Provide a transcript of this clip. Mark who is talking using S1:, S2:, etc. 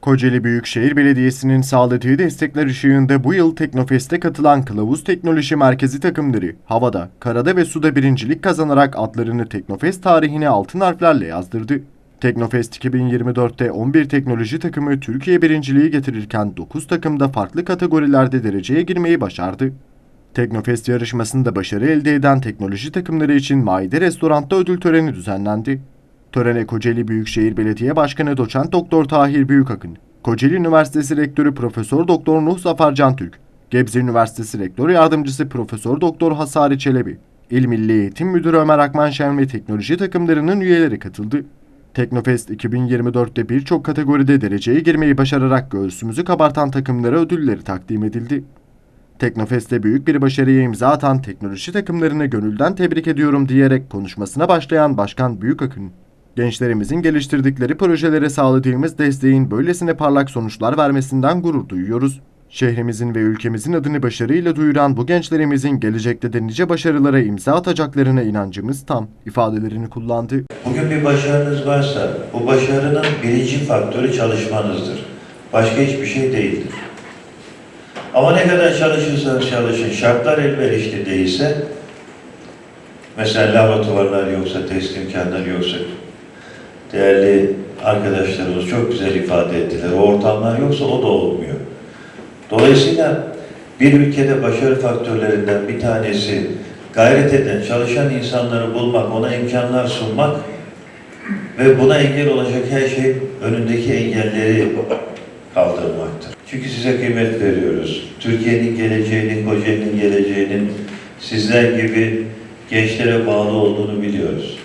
S1: Kocaeli Büyükşehir Belediyesi'nin sağladığı destekler ışığında bu yıl Teknofest'e katılan Kılavuz Teknoloji Merkezi takımları havada, karada ve suda birincilik kazanarak adlarını Teknofest tarihine altın harflerle yazdırdı. Teknofest 2024'te 11 teknoloji takımı Türkiye birinciliği getirirken 9 takım da farklı kategorilerde dereceye girmeyi başardı. Teknofest yarışmasında başarı elde eden teknoloji takımları için Maide Restorant'ta ödül töreni düzenlendi. Törene Kocaeli Büyükşehir Belediye Başkanı Doçent Doktor Tahir Büyükakın, Kocaeli Üniversitesi Rektörü Profesör Doktor Nuh Zafer Cantürk, Gebze Üniversitesi Rektör Yardımcısı Profesör Doktor Hasari Çelebi, İl Milli Eğitim Müdürü Ömer Akmanşen ve teknoloji takımlarının üyeleri katıldı. Teknofest 2024'te birçok kategoride dereceye girmeyi başararak göğsümüzü kabartan takımlara ödülleri takdim edildi. Teknofest'te büyük bir başarıya imza atan teknoloji takımlarını gönülden tebrik ediyorum diyerek konuşmasına başlayan Başkan Büyükakın, gençlerimizin geliştirdikleri projelere sağladığımız desteğin böylesine parlak sonuçlar vermesinden gurur duyuyoruz. Şehrimizin ve ülkemizin adını başarıyla duyuran bu gençlerimizin gelecekte de nice başarılara imza atacaklarına inancımız tam ifadelerini kullandı.
S2: Bugün bir başarınız varsa bu başarının birinci faktörü çalışmanızdır. Başka hiçbir şey değildir. Ama ne kadar çalışırsanız çalışın, şartlar elverişli değilse, mesela laboratuvarlar yoksa, test imkanları yoksa, değerli arkadaşlarımız çok güzel ifade ettiler, o ortamlar yoksa o da olmuyor. Dolayısıyla bir ülkede başarı faktörlerinden bir tanesi gayret eden, çalışan insanları bulmak, ona imkanlar sunmak ve buna engel olacak her şey önündeki engelleri kaldırmaktır. Çünkü size kıymet veriyoruz. Türkiye'nin geleceğinin, Kocaeli'nin geleceğinin sizler gibi gençlere bağlı olduğunu biliyoruz.